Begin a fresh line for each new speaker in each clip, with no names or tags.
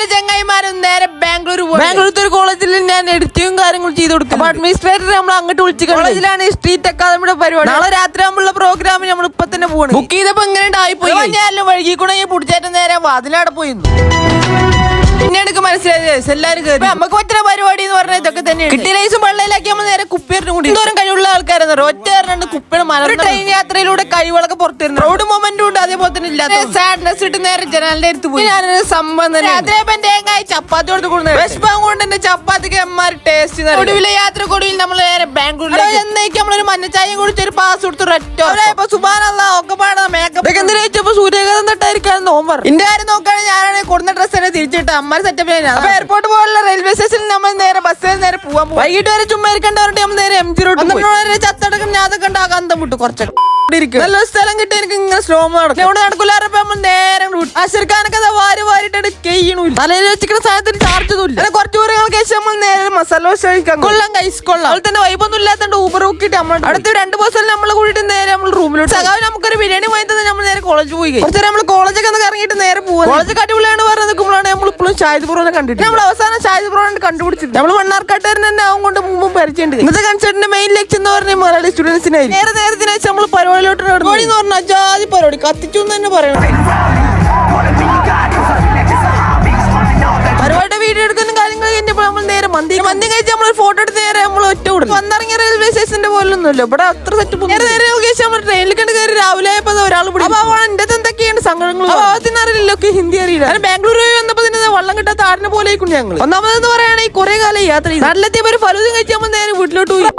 എന്റെ ചങ്ങായിമാരും നേരെ ബാംഗ്ലൂർ
ബാംഗ്ലൂരത്തെ ഒരു കോളേജിൽ ഞാൻ എഡിറ്റിംഗും കാര്യങ്ങളും ചെയ്ത് കൊടുക്കും അപ്പൊ അഡ്മിനിസ്ട്രേറ്റർ നമ്മൾ അങ്ങോട്ട് വിളിച്ചു കോളേജിലാണ് സ്ട്രീറ്റ് അക്കാദമിയുടെ പരിപാടി. നാളെ രാത്രി ആകുമ്പോഴുള്ള പ്രോഗ്രാമിന് നമ്മൾ ഇപ്പൊ തന്നെ പോകണം
ബുക്ക് ചെയ്തപ്പോ ഇങ്ങനെ ആയിപ്പോയി ഞാൻ വഴുകിക്കൂടെ ഈ പിടിച്ചേറ്റം നേരെ വാതിലവിടെ പോയി. പിന്നെ എനിക്ക് മനസ്സിലായത് എല്ലാവരും നമുക്ക് പറ്റുന്ന പരിപാടി എന്ന് പറഞ്ഞാൽ ഇതൊക്കെ തന്നെയാണ്. കിട്ടിയ ലൈസും വെള്ളയിലാക്കി നമ്മൾ നേരെ കുപ്പിയറിന് കൂടി. എന്തോരം കഴിവുള്ള ആൾക്കാരെന്ന് പറയും. ഒറ്റ കാരണം കുപ്പിയുടെ മല ട്രെയിൻ യാത്രയിലൂടെ കഴിവുകളൊക്കെ പുറത്തിരുന്നു റോഡ് മൊമെന്റും ഉണ്ട്. അതേപോലെ തന്നെ ഇല്ലാത്ത സാഡ്നെസ് ഇട്ട് നേരെ ജനാലിന്റെ അടുത്ത് പോയി. ഞാനൊരു സംഭവം അതേപോലെ തേങ്ങായി? ചപ്പാത്തി കൊടുത്ത് കൊടുക്കുന്നത് വിഷമം കൊണ്ട് എന്റെ ചപ്പാത്തിക്ക് എമ്മാര് ടേസ്റ്റ് ഒടുവിലെ യാത്ര കൊടുവിൽ നമ്മൾ നേരെ ബാംഗ്ലൂരിലേക്ക്. എന്നേക്ക് നമ്മളൊരു മഞ്ഞച്ചായം കുടിച്ച് ഒരു പാസ് കൊടുത്ത് റെറ്റോ ഇപ്പൊ സുബാനല്ല ഒക്കെ പാടാ മേക്കപ്പ്
എന്തിനാ ചോദിച്ചപ്പോ തൊട്ടായിരിക്കാന്ന് നോമ്പർ
ഇന്റെ കാര്യം നോക്കുകയാണെങ്കിൽ ഞാനാണെങ്കിൽ കൊടുന്ന ഡ്രസ് തന്നെ തിരിച്ചിട്ട് അമ്മ സെറ്റപ്പ് അപ്പൊ എയർപോർട്ട് പോലുള്ള റെയിൽവേ സ്റ്റേഷനിൽ നമ്മൾ നേരെ ബസ്സിൽ നേരെ പോവാൻ പോകും വൈകിട്ട് വരെ ചുമ്മാ ഇരിക്കേണ്ട പറഞ്ഞിട്ട് നമ്മൾ നേരെ എം ജി റോഡ് ചത്തടക്കം ഞാൻ അതൊക്കെ ഉണ്ടാകാൻ അന്തം വിട്ടു കുറച്ചൊക്കെ നല്ല സ്ഥലം കിട്ടി എനിക്ക് ഇങ്ങനെ സ്ലോ നടക്കും. ഇവിടെ നടക്കില്ലാറപ്പോ നമ്മൾ നേരെ അശർക്കാനൊക്കെ അത് വാരി വാരിട്ട് കെയ്യണില്ല തലയിൽ വെച്ചിരിക്കുന്ന സാധനത്തിന് ചാർജ് ഇല്ല. കുറച്ച് ദൂരങ്ങൾക്ക് ശേഷം നമ്മൾ നേരെ മസാല ദോശ കഴിക്കാം കൊള്ളാം കൈസ് കൊള്ളാം. അതുപോലെ തന്നെ വൈബൊന്നും ഇല്ലാത്തതുകൊണ്ട് ഊബർ നോക്കിയിട്ട് നമ്മൾ അടുത്ത രണ്ട് ബസ്സിൽ നമ്മൾ കൂടിയിട്ട് നേരെ നമ്മൾ റൂമിലോട്ട് സഖാവ് നമുക്കൊരു ബിരിയാണി വാങ്ങി തന്നെ നമ്മൾ നേരെ കോളേജ് പോയി കുറച്ച് നമ്മൾ കോളേജൊക്കെ ഒന്ന് ഇറങ്ങിയിട്ട് നേരെ പോകും കോളേജ് അടിപൊളിയാണ് പറഞ്ഞ് നിൽക്കുമ്പോഴാണ് നമ്മൾ ഇപ്പോഴും ഷാഹിദ് ബ്രോനെ കണ്ടിട്ട് നമ്മൾ അവസാനം ഷാഹിദ് ബ്രോനെ കണ്ടുപിടിച്ചത് നമ്മൾ മണ്ണാർക്കാട്ടുകാരൻ തന്നെ കൊണ്ട് മുമ്പ് പരിചയമുണ്ട്. ഇന്നത്തെ കൺസേർട്ടിന്റെ മെയിൻ ലക്ഷ്യം എന്ന് പറഞ്ഞാൽ മലയാളി സ്റ്റുഡൻസിനായി നേരെ നേരത്തിന് വെച്ച് നമ്മൾ പരിപാടിയിലോട്ട് പരിപാടി എന്ന് പറഞ്ഞാൽ ജാതി പരിപാടി കത്തിച്ചു എന്ന് തന്നെ പറയണം. പരിപാടിയുടെ വീഡിയോ എടുക്കുന്ന കാര്യങ്ങൾ കഴിഞ്ഞപ്പോൾ നമ്മൾ നേരെ മന്തി മന്തി കഴിച്ച് നമ്മൾ ഫോട്ടോ എടുത്ത് നേരെ നമ്മൾ ഒറ്റ വിടും വന്നിറങ്ങിയ റെയിൽവേ സ്റ്റേഷന്റെ പോലെ ഒന്നുമില്ല ഇവിടെ അത്ര സെറ്റ് നേരെ നേരെ ലൊക്കേഷൻ നമ്മൾ ട്രെയിനിൽ കണ്ട് കയറി രാവിലെ ആയപ്പോൾ ഒരാൾ പിടിക്കും അപ്പൊ അവൻ എന്തൊക്കെയാണ് സങ്കടങ്ങൾ ഭാഗത്തിന് അറിയില്ലല്ലോ ഒക്കെ ഹിന്ദി അറിയില്ല. ബാംഗ്ലൂർ പോയി വന്നപ്പോ തന്നെ വെള്ളം കിട്ടാത്ത ആടിനെ പോലെ ഞങ്ങൾ ഒന്നാമതെന്ന് പറയുകയാണെങ്കിൽ കുറെ കാലം യാത്ര ചെയ്തു. നാട്ടിലെത്തിയപ്പോ ഒരു ഫലൂതും കഴിച്ചാൽ നേരെ വീട്ടിലോട്ട് പോയി.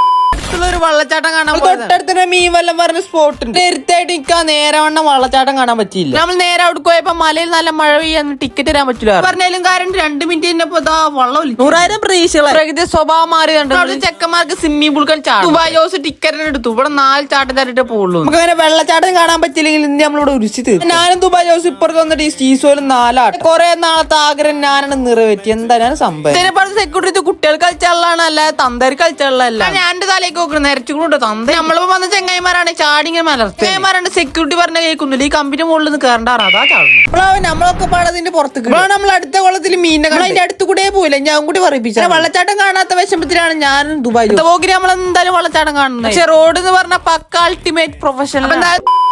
ഒരു വെള്ളച്ചാട്ടം കാണാൻ തൊട്ടടുത്ത് മീൻ വല്ലം പറഞ്ഞ സ്പോട്ട് ഉണ്ട് നേരത്തായിട്ട് എനിക്ക് ആ നേരവണ്ണം വെള്ളച്ചാട്ടം കാണാൻ പറ്റിയില്ല. നമ്മൾ നേരെ അവിടെ പോയപ്പോ മലയിൽ നല്ല മഴ പെയ്യാന്ന് ടിക്കറ്റ് തരാൻ പറ്റില്ല പറഞ്ഞാലും കാര്യം രണ്ട് മിനിറ്റ് കഴിഞ്ഞപ്പോ ഇതാ വെള്ളം നൂറായിരം പ്രതീക്ഷകളെ പ്രകൃതി സ്വഭാവം മാറി കണ്ടു ചെക്കന്മാർക്ക് സ്വിമ്മിംഗ് പൂൾ ചാടും. ദുബായ് ജോസ് ടിക്കറ്റ് എടുത്തു. ഇവിടെ നാല് ചാട്ടം തരട്ടെ പോകുള്ളൂ നമുക്ക് അങ്ങനെ വെള്ളച്ചാട്ടം കാണാൻ പറ്റില്ലെങ്കിൽ നമ്മളിവിടെ ഉരുച്ചി തീർന്നു ഞാനും ദുബായ് ജോസ് ഇപ്പുറത്ത് വന്നിട്ട് ഈ സ്റ്റീസോയിലും നാലാട്ട്. കുറെ നാളത്തെ ആഗ്രഹം ഞാനാണ് നിറവേറ്റി? എന്താ ഞാൻ സംഭവം ഇതിനെപ്പുറത്ത് സെക്യൂരിറ്റി കുട്ടികൾ കളിച്ചുള്ളതാണ് അല്ല തന്തേര് കളിച്ചുള്ളതല്ല ഞാൻ എന്റെ തലേക്ക് നോക്കണം കൂടെ തന്ത നമ്മളിപ്പോ വന്ന ചെങ്ങായിമാരാണ് ചാടിങ്ങനെ മലർത്തി. ചെങ്ങായിമാരാണ് സെക്യൂരിറ്റി പറഞ്ഞ കേൾക്കുന്നില്ല. ഈ കമ്പനി മുകളിൽ നിന്ന് കയറണ്ടാറ് അതാ ചാടുന്നു. നമ്മളൊക്കെ പാടതിന്റെ പുറത്ത് ഇപ്പോഴാണ് നമ്മൾ അടുത്ത കുളത്തിൽ മീനെ അതിന്റെ അടുത്ത് കൂടെ പോയില്ല ഞാൻ കൂടി പറയിപ്പിച്ചു വെള്ളച്ചാട്ടം കാണാത്ത വിഷമത്തിലാണ് ഞാൻ ദുബായ് നമ്മൾ എന്തായാലും വെള്ളച്ചാട്ടം കാണുന്നത്. പക്ഷെ റോഡ് എന്ന് പറഞ്ഞ പക്ക അൾട്ടിമേറ്റ് പ്രൊഫഷണൽ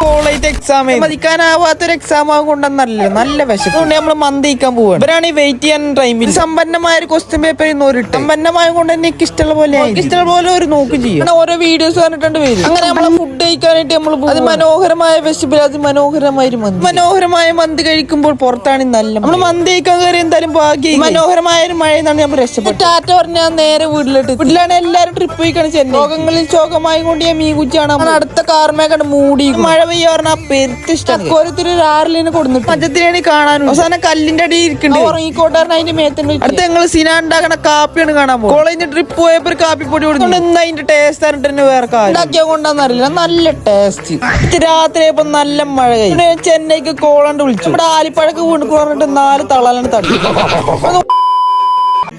കോളേജ് എക്സാം മതിക്കാനാവാത്തൊരു എക്സാം കൊണ്ടെന്നല്ല നല്ല വിശപ്പ്. അതുകൊണ്ട് നമ്മൾ മന്തിക്കാൻ പോവാണ്. ഇവരാണ് ഈ വെയിറ്റ് ചെയ്യാൻ ടൈമിൽ സമ്പന്നമായ ഒരു ക്വസ്റ്റ്യൻ പേപ്പർ ഒരു സമ്പന്നമായ കൊണ്ട് തന്നെ എനിക്ക് ഇഷ്ടമുള്ള പോലെ ഇഷ്ടമുള്ള പോലെ ഒരു നോക്ക് ചെയ്യും. ഓരോ വീഡിയോസ് പറഞ്ഞിട്ടുണ്ട് വരും അങ്ങനെ നമ്മളെ ഫുഡ് കഴിക്കാനായിട്ട് നമ്മൾ അത് മനോഹരമായ വിശപ്പിൽ അത് മനോഹരമായ ഒരു മന്തി. മനോഹരമായ മന്തി കഴിക്കുമ്പോൾ പുറത്താണ് നല്ല നമ്മൾ മന്തി കഴിക്കാൻ കയറി എന്തായാലും ഭാഗ്യം മനോഹരമായ ഒരു മഴ എന്നാണ് നമ്മൾ രക്ഷപ്പെട്ടു ടാറ്റ പറഞ്ഞാൽ നേരെ വീട്ടിലോട്ട് വീട്ടിലാണ് എല്ലാവരും ട്രിപ്പ് പോയി കാണിച്ചത് ലോകങ്ങളിൽ ശോകമായി കൊണ്ട് ഞാൻ മീ കുച്ചാണ് അടുത്ത കാർമേക്കാണ് മൂടി മഴ പെയ്യ പറഞ്ഞാൽ പെരുത്ത് ഇഷ്ടമാണ് ഓരോരുത്തർ ആറിലിന് കൊടുത്തിട്ട് മറ്റത്തിനാണ് കാണാനും. അവസാനം കല്ലിന്റെ അടി ഇരിക്കുന്നുണ്ട്. ഉറങ്ങിക്കോട്ടാറിന് അതിന്റെ മേത്തുണ്ട്. അടുത്ത ഞങ്ങൾ സിന ഉണ്ടാക്കണ കാപ്പിയാണ് കാണാൻ പോകും ട്രിപ്പ് പോയപ്പോ കാപ്പി പൊടി കൊടുത്തു. ഇന്ന് അതിന്റെ ടേസ്റ്റ് പറഞ്ഞിട്ട് തന്നെ വേറെ കാര്യം. കൊണ്ടാന്നറിയില്ല നല്ല ടേസ്റ്റ് രാത്രി ആയപ്പോ നല്ല മഴ കഴിഞ്ഞു ചെന്നൈക്ക് കോളണ്ട് വിളിച്ചു. ഇവിടെ ആലിപ്പഴക്ക് വീണ്ടും പറഞ്ഞിട്ട് നാല് തളാലാണ് തട്ടി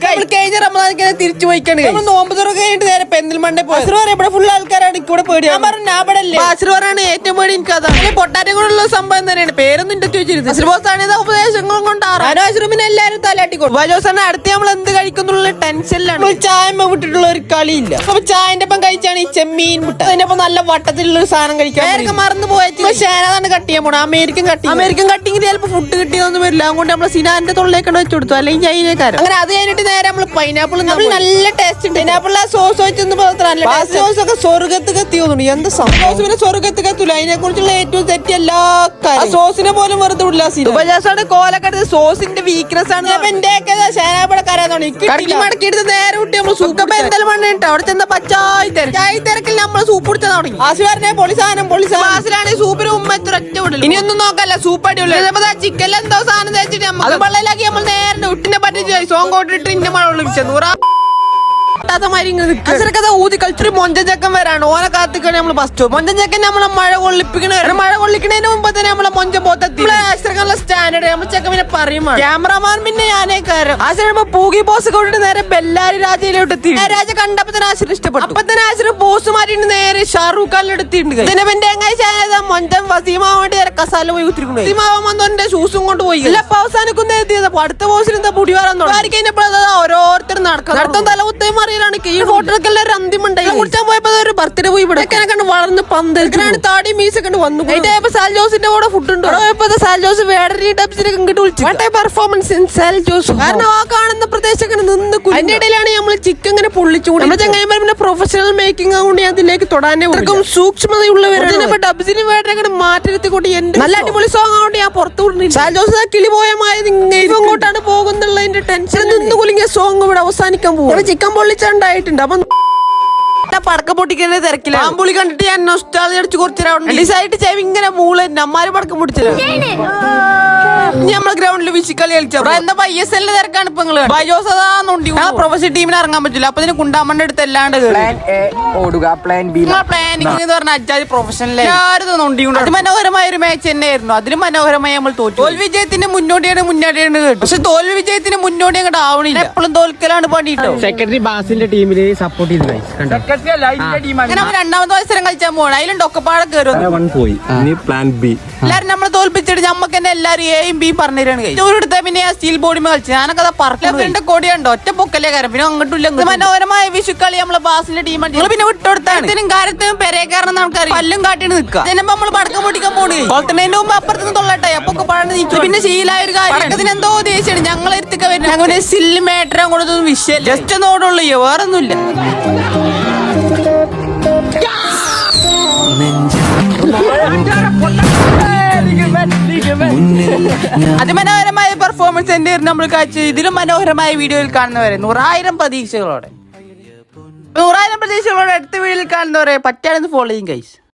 നമ്മൾ കഴിഞ്ഞ റമദാനൊക്കെ തിരിച്ചു പോയിക്കാണ്. നമ്മൾ നോമ്പ് തുറ കഴിഞ്ഞിട്ട് നേരെ പെന്തൽമണ്ണ പോയി അസുർ ഇവിടെ ഫുൾ ആൾക്കാരാണ് ഇവിടെ പേടി. ഞാൻ പറഞ്ഞു ഞാൻ ഇവിടെ അല്ലേ അസുറാണ് ഏറ്റവും പേടി എനിക്ക് അതാണ് പൊട്ടാറ്റം കൊണ്ടുള്ള സംഭവം തന്നെയാണ്. പേരൊന്നും ഇന്റെ ചോദിച്ചിരുന്നു അസുബോസാണ് ഇത് ഉപദേശങ്ങളും കൊണ്ടാണ് അസുറുമിനെ എല്ലാരും തലാട്ടിക്കൊണ്ടു ബജോസാണ് അടുത്ത് നമ്മൾ എന്ത് കഴിക്കുന്നുള്ള ടെൻഷനിലാണ് ചായ വിട്ടിട്ടുള്ള ഒരു കളിയില്ല. അപ്പൊ ചായന്റെ ഒപ്പം കഴിച്ചാണ് ഈ ചെമ്മീൻ മുട്ട. അതിന്റെ ഒപ്പം നല്ല വട്ടത്തിലുള്ള ഒരു സാധനം പേരൊക്കെ മറന്നു പോയിട്ട് ഷേനാണ് കട്ട് ചെയ്യാൻ പോണത്. അമേരിക്കൻ കട്ടി അമേരിക്കൻ കട്ടിങ് ചിലപ്പോൾ ഫുഡ് കിട്ടിയതൊന്നും വരില്ല. അതുകൊണ്ട് നമ്മൾ സിനാന്റെ തൊള്ളിലേക്കാണ് വെച്ചു കൊടുത്തു. അല്ലെങ്കിൽ ചൈനക്കാരൻ അങ്ങനെ അത് കഴിഞ്ഞിട്ട് നേരെ നമ്മൾ പൈനാപ്പിൾ നല്ല ടേസ്റ്റ് ഉണ്ട്. പൈനാപ്പിൾ ആ സോസ് വെച്ച് നല്ല സോസ് ഒക്കെ സ്വർഗത്ത് കത്തി തോന്നുന്നു എന്ത് സോസ് പിന്നെ സ്വർഗത്ത് കത്തൂല അതിനെ കുറിച്ചുള്ള ഏറ്റവും തെറ്റ് എല്ലാ സോസിനെ പോലും വെറുതെ വിടില്ല ഉപജാസാണ് കോലക്കെടുത്ത് സോസിന്റെ വീക്ക്നെസ് ആണ്. എന്റെ കടക്കി മടക്കിയെടുത്ത് നേരെ വിട്ട് നമ്മൾ സൂപ്പ് എന്തായാലും മണ്ണിട്ട് അവിടെ ചെന്ന പച്ചായി തിരക്ക്. ചായ തിരക്കിൽ നമ്മൾ സൂപ്പ് കുടിച്ചാൽ തുടങ്ങി. ആസിലാറിനെ പൊളിസാനം പൊളിസാനം ആസിലാണ് സൂപ്പിന് ഉമ്മ ഒറ്റ വിടില്ല ഇനിയൊന്നും നോക്കല്ല സൂപ്പ് അടിപൊളി ചിക്കൻ എന്തോ സാധനം തേച്ചിട്ട് നമ്മൾ വെള്ളയിലാക്കി നമ്മൾ നേരെ ഉട്ടിനെ പറ്റി സോങ് കൊണ്ടിട്ട് ഇന്ന മഴ വിളിച്ചത് നൂറാ ഊതി കളിച്ചൊരു മൊഞ്ചൻ ചക്കൻ വരാണ്. ഓനെ കാത്തിക്കാണ് നമ്മൾ ഫസ്റ്റ് മൊഞ്ചഞ്ചക്കൻ നമ്മളെ മഴ കൊള്ളിപ്പിക്കണ മഴ കൊള്ളിക്കണതിന് മുമ്പ് തന്നെ നമ്മളെ മൊഞ്ച പോത്തെത്തി സ്റ്റാൻഡേർഡ് നമ്മൾ ചെക്കൻ പിന്നെ പറയും ക്യാമറമാൻ പിന്നെ ഞാനേ കയറും ആശ്രമ പൂകി ബോസ് കൊണ്ടിട്ട് നേരെ ബെല്ലാരി രാജയിലോട്ട് എത്തി. രാജ കണ്ടപ്പോ തന്നെ ആശ്രം ഇഷ്ടപ്പെട്ടു. അപ്പൊ തന്നെ ആശ്രം ബോസ് മാറ്റിട്ട് നേരെ ഷാറൂഖ് ഇതിനെ പിന്നെ എങ്ങനെ ചാനൽ മൊഞ്ചം വസീമാവാൻ വേണ്ടി നേരെ കസാല പോയി കുത്തിരിക്കുന്നു വസീമാവാൻ വന്നു എന്റെ ഷൂസും കൊണ്ട് പോയി. അല്ല അപ്പൊ അവസാനിക്കുന്ന എത്തിയത്
അടുത്ത ബോസിന് എന്താ പുടി വരാൻ തുടങ്ങി. ഓരോരുത്തർ നടക്കാം നടത്താൻ തലകുത്തയും അറിയാനാണ് ഈ ഫോട്ടോക്ക് എല്ലാവരും അന്തിമുണ്ടായി. കുടിച്ചാൻ പോയപ്പോ ഒരു ബർത്ത്ഡേ പോയി ഇവിടെ. കണ്ട് വളർന്ന് പന്തലാണ് താടി മീസ് കണ്ട് വന്നു അതിന്റെ സാൽ ജോസിന്റെ കൂടെ ഫുഡ് ഉണ്ട് പോയപ്പോ സാൽ ജോസ് വേടരി ഡബ്സിനെ ഇങ്ങോട്ട് വിളിച്ചു. Performance in San Jose. കാരണം ആ കാണുന്ന പ്രദേശം നിന്ന്. അതിന്റെ ഇടയിലാണ് നമ്മൾ ചിക്കൻ ഇങ്ങനെ പൊള്ളിച്ചു നമ്മുടെ ചങ്ങായിമാർ പിന്നെ പ്രൊഫഷണൽ മേക്കിംഗ് ആകൊണ്ട് ഞാൻ അതിലേക്ക് തൊടാനേ ഇത്രക്കും സൂക്ഷ്മതയുള്ളവരാണ്. ഡബ്സിന് വേണ്ട മാറ്റിരുത്തി കൊണ്ട് എന്റെ നല്ല അടിപൊളി സോങ് ആകൊണ്ട് ഞാൻ പുറത്തു വിടുന്നില്ല. സാൽ ജോസ് കിളി പോയമായത് ഇങ്ങോട്ടാണ് പോകുന്നുള്ളതിന്റെ ടെൻഷൻ നിന്ന് കുലുങ്ങിയ സോങ് ഇവിടെ അവസാനിക്കാൻ പോകും ചിക്കൻ പൊള്ളിച്ചുണ്ടായിട്ടുണ്ട് അപ്പൊ
പടക്ക പൊട്ടിക്കുന്ന തിരക്കില്ല
പാമ്പുളി കണ്ടിട്ട് ഞാൻ നൊസ്റ്റാളജി അടിച്ച് കുറച്ചു റൗണ്ട്
ഡിസൈഡ് ചെയ്യാൻ ഇങ്ങനെ മൂൾ. നമ്മാര് പടക്കം പൊട്ടിച്ചില്ല.
നമ്മളെ ഗ്രൗണ്ടിൽ വിശിക്കളി കളിച്ച
എന്താ ഐ എസ് എല്ലിന്റെ തിരക്കാണ് ഇപ്പൊ നിങ്ങൾ അതാ നോണ്ടി പ്രൊഫഷണൽ ടീമിന് ഇറങ്ങാൻ പറ്റില്ല. അപ്പൊ ഇതിന് കുണ്ടാമണ്ണ അടുത്ത് എല്ലാണ്ട്
പ്ലാൻ എ ഓടുക പ്ലാൻ ബി
പ്ലാനിങ് എന്ന് പ്രൊഫഷണൽ അത് മനോഹരമായ ഒരു മാച്ച് തന്നെയായിരുന്നു. അതിലും മനോഹരമായി നമ്മൾ തോറ്റു. തോൽവി വിജയത്തിന്റെ മുന്നോടിയാണ് മുന്നോടിയാണ് കേട്ടു പക്ഷെ തോൽവി വിജയത്തിന് മുന്നോടി അങ്ങോട്ട് ആവണില്ല. എപ്പോഴും തോൽക്കലാണ് പണിട്ടോ?
സെക്രട്ടറി ബാസിന്റെ ടീമിൽ സപ്പോർട്ട് ചെയ്തു
അങ്ങനെ രണ്ടാമത്തെ മത്സരം കളിച്ചാൽ പോകണം അതിലും ഡൊക്കപ്പാടെ കയറും
വൺ പോയി. ഇനി പ്ലാൻ ബി
എല്ലാരും നമ്മൾ തോൽപ്പിച്ചിട്ട് നമ്മക്ക് തന്നെ എല്ലാരും എയും ബിയും പറഞ്ഞു തരാണ് എടുത്ത പിന്നെ ആ സ്റ്റീൽ ബോഡി കളിച്ചു ഞാനൊക്കെ അതാ പറഞ്ഞു രണ്ട് കോടിയുണ്ടോ? ഒറ്റ പൊക്കല്ലേ കാര്യം. പിന്നെ അങ്ങോട്ടും ഇല്ല ഇങ്ങോട്ടും. മനോഹരമായ വിഷുക്കളി നമ്മളെ ബാസിന്റെ ടീം നിങ്ങൾ പിന്നെ വിട്ടുകൊടുത്താണ് ഇതിനും കാര്യത്തിനും പെരേക്കാരണം നമുക്കറിയാം പല്ലും കാട്ടിന് നിൽക്കുക. ഇതിനുമ്പോ നമ്മൾ പടക്കം പൊടിക്കാൻ പോണേ. മുമ്പ് അപ്പുറത്ത് നിന്ന് തൊള്ളട്ടെ. അപ്പൊ പഴന്ന് നീച്ചു പിന്നെ ശീലായ ഒരു കാര്യം. അതിന് എന്തോ ദേഷ്യാണ് ഞങ്ങൾ എത്തിക്ക വരുന്നത് അങ്ങനെ സില്ല് മേട്ടർ അങ്ങോട്ട് വിഷയം ജസ്റ്റ് നോടുള്ളൂ ഓടുള്ളൂ. വേറെ ഒന്നുമില്ല അതിമനോഹരമായ പെർഫോമൻസ് എന്റെ നമ്മൾ കാഴ്ച ഇതിലും മനോഹരമായ വീഡിയോയിൽ കാണുന്നവരെ നൂറായിരം പ്രതീക്ഷകളോടെ. നൂറായിരം പ്രതീക്ഷകളോടെ അടുത്ത വീഡിയോയിൽ കാണുന്നവരെ പറ്റാണെന്ന് ഫോളോ ചെയ്യും കൈസ്